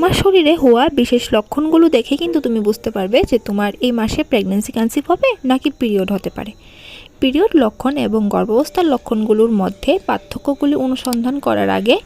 তোমার শরীরে হওয়া বিশেষ লক্ষণগুলো দেখে কিন্তু তুমি বুঝতে পারবে যে তোমার এই মাসে প্রেগনেন্সি কনসিভ হবে নাকি পিরিয়ড হতে পারে। পিরিয়ড লক্ষণ এবং গর্ভাবস্থার লক্ষণগুলোর মধ্যে পার্থক্যগুলি অনুসন্ধান করার আগে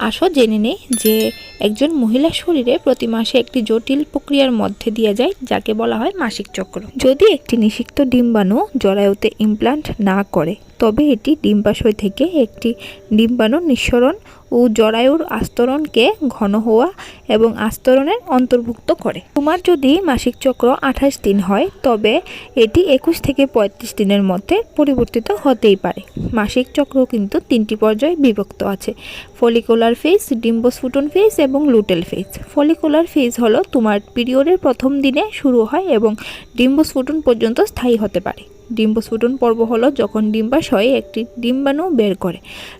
আসো জেনে নেই যে একজন মহিলার শরীরে প্রতি মাসে একটি জটিল প্রক্রিয়ার মধ্যে দিয়ে যায়, যাকে বলা হয় মাসিক চক্র। যদি একটি নিষিক্ত ডিম্বাণু জরায়ুতে ইমপ্লান্ট না করে, তবে এটি ডিম্বাশয় থেকে একটি ডিম্বাণু নিঃসরণ ও জরায়ুর আস্তরণকে ঘন হওয়া এবং আস্তরণের অন্তর্ভুক্ত করে। তোমার যদি মাসিক চক্র আঠাশ দিন হয়, তবে এটি একুশ থেকে পঁয়ত্রিশ দিনের মধ্যে পরিবর্তিত হতেই পারে। মাসিক চক্র কিন্তু তিনটি পর্যায়ে বিভক্ত আছে। ফলিকুলার ফেজ, ডিম্বস্ফুটন ফেজ এবং লুটেল ফেজ। ফলিকুলার ফেজ হলো তোমার পিরিয়ডের প্রথম দিনে শুরু হয় এবং ডিম্বস্ফুটন পর্যন্ত স্থায়ী হতে পারে। ডিম্বস্ফুটন পর্ব হলো যখন ডিম্বাশয়ে একটি ডিম্বাণু বের করে।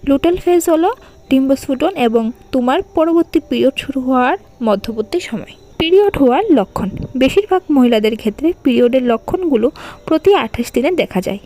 লুটেল ফেজ হলো ডিম্বস্ফুটন এবং তোমার পরবর্তী পিরিয়ড শুরু হওয়ার মধ্যবর্তী সময়। পিরিয়ড হওয়ার লক্ষণ। বেশিরভাগ মহিলাদের ক্ষেত্রে পিরিয়ডের লক্ষণগুলো প্রতি আঠাশ দিনে দেখা যায়।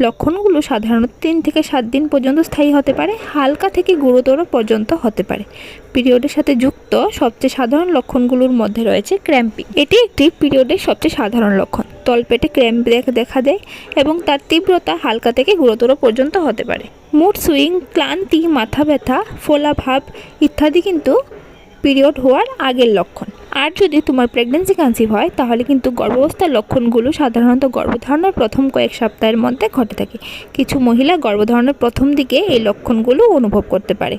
লক্ষণগুলো সাধারণত তিন থেকে সাত দিন পর্যন্ত স্থায়ী হতে পারে, হালকা থেকে গুরুতর পর্যন্ত হতে পারে। পিরিয়ডের সাথে যুক্ত সবচেয়ে সাধারণ লক্ষণগুলোর মধ্যে রয়েছে ক্র্যাম্পিং। এটি একটি পিরিয়ডের সবচেয়ে সাধারণ লক্ষণ। তলপেটে ক্র্যাম্প দেখা দেয় এবং তার তীব্রতা হালকা থেকে গুরুতর পর্যন্ত হতে পারে। মুড সুইং ক্লান্তি, মাথা ব্যথা, ফোলা ভাব ইত্যাদি কিন্তু পিরিয়ড হওয়ার আগের লক্ষণ। আর যদি তোমার প্রেগনেন্সি কনসিভ হয়, তাহলে কিন্তু গর্ভাবস্থার লক্ষণগুলো সাধারণত গর্ভধারণের প্রথম কয়েক সপ্তাহের মধ্যে ঘটে থাকে। কিছু মহিলা গর্ভধারণের প্রথম দিকে এই লক্ষণগুলো অনুভব করতে পারে।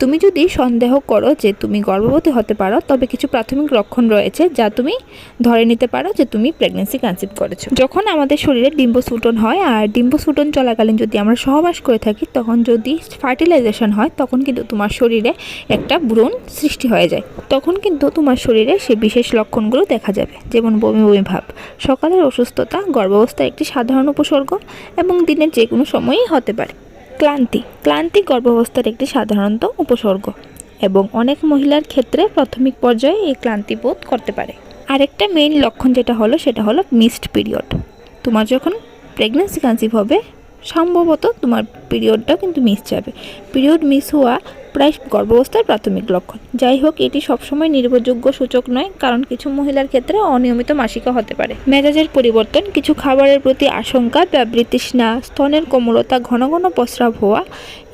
তুমি যদি সন্দেহ করো যে তুমি গর্ভবতী হতে পারো, তবে কিছু প্রাথমিক লক্ষণ রয়েছে যা তুমি ধরে নিতে পারো যে তুমি প্রেগনেন্সি কনসিভ করেছ। যখন আমাদের শরীরে ডিম্বস্ফুটন হয় আর ডিম্বস্ফুটন চলাকালীন যদি আমরা সহবাস করে থাকি, তখন যদি ফার্টিলাইজেশন হয়, তখন কিন্তু তোমার শরীরে একটা ভ্রূণ সৃষ্টি হয়ে যায়। তখন কিন্তু তোমার শরীরে সে বিশেষ লক্ষণগুলো দেখা যাবে, যেমন বমি বমি ভাব, সকালের অসুস্থতা গর্ভাবস্থার একটি সাধারণ উপসর্গ এবং দিনের যে কোনো সময়ই হতে পারে। ক্লান্তি। ক্লান্তি গর্ভাবস্থার একটি সাধারণত উপসর্গ এবং অনেক মহিলার ক্ষেত্রে প্রাথমিক পর্যায়ে এই ক্লান্তি বোধ করতে পারে। আরেকটা মেইন লক্ষণ যেটা হলো, সেটা হলো মিসড পিরিয়ড তোমার যখন প্রেগনেন্সি কনসিভ হবে, সম্ভবত তোমার পিরিয়ডটাও কিন্তু মিস যাবে। পিরিয়ড মিস হওয়া প্রায় গর্ভাবস্থার প্রাথমিক লক্ষণ। যাই হোক, এটি সবসময় নির্ভরযোগ্য সূচক নয়, কারণ কিছু মহিলার ক্ষেত্রে অনিয়মিত মাসিকা হতে পারে। মেজাজের পরিবর্তন, কিছু খাবারের প্রতি আশঙ্কা বা স্তনের কোমলতা, ঘন ঘন প্রস্রাব হওয়া,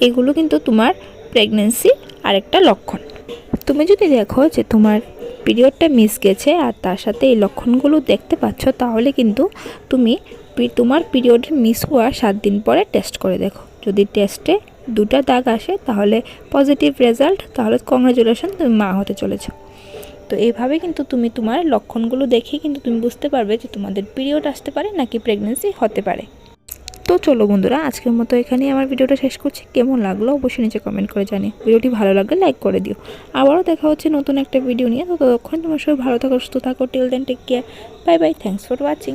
এগুলো কিন্তু তোমার প্রেগনেন্সি আরেকটা লক্ষণ। তুমি যদি দেখো যে তোমার পিরিয়ডটা মিস গেছে আর তার সাথে এই লক্ষণগুলো দেখতে পাচ্ছ, তাহলে কিন্তু তুমি তোমার পিরিয়ড মিস হওয়ার সাত দিন পরে টেস্ট করে দেখো। যদি টেস্টে দুটা দাগ আসে, তাহলে পজিটিভ রেজাল্ট তাহলে কংগ্রাচুলেশন তুমি মা হতে চলেছো। তো এইভাবে কিন্তু তুমি তোমার লক্ষণগুলো দেখে কিন্তু তুমি বুঝতে পারবে যে তোমাদের পিরিয়ড আসতে পারে নাকি প্রেগনেন্সি হতে পারে। তো চলো বন্ধুরা, আজকের মতো এখানেই আমার ভিডিওটা শেষ করছি। কেমন লাগল অবশ্যই নিচে কমেন্ট করে জানিয়ে ভিডিওটি ভালো লাগলে লাইক করে দিও। আবারও দেখা হচ্ছে নতুন একটা ভিডিও নিয়ে। তো ততক্ষণ তোমার সবাই ভালো থাকো, সুস্থ থাকো। Till then take care bye bye thanks for watching